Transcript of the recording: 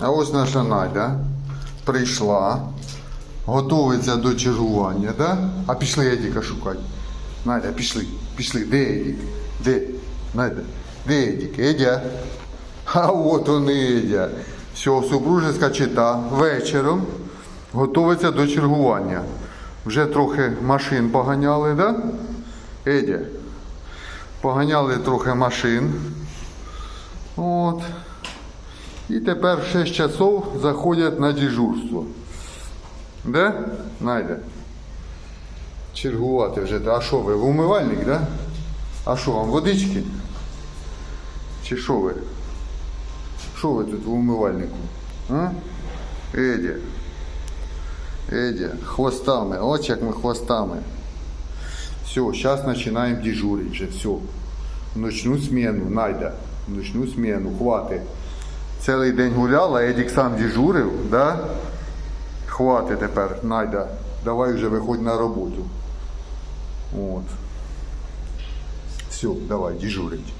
А ось наша Надя прийшла, готується до чергування, да? А пішли Едіка шукати. Надя, пішли, пішли. Де Едік? Де? Надя, де Едік? Едя? А от он і Едя. Все, супружеська чита вечором готується до чергування. Вже трохи машин поганяли, да? Едя. Поганяли трохи машин. От. І тепер в 6 часов заходять на дежурство. Де? Найде. Чергувати вже. А що ви? В умивальник, да? А що вам водички? Чи що ви? Що ви тут в умивальнику? А? Едя. Едя, хвостами. Ось як ми хвостами. Все, зараз починаємо дежурити вже. Все. Ночну смену, Найда. Ночну смену, хватить. Цілий день гуляла, Едік сам дежурив, да? Хватить тепер, Найда. Давай вже виходь на роботу. От. Все, давай, дежурить.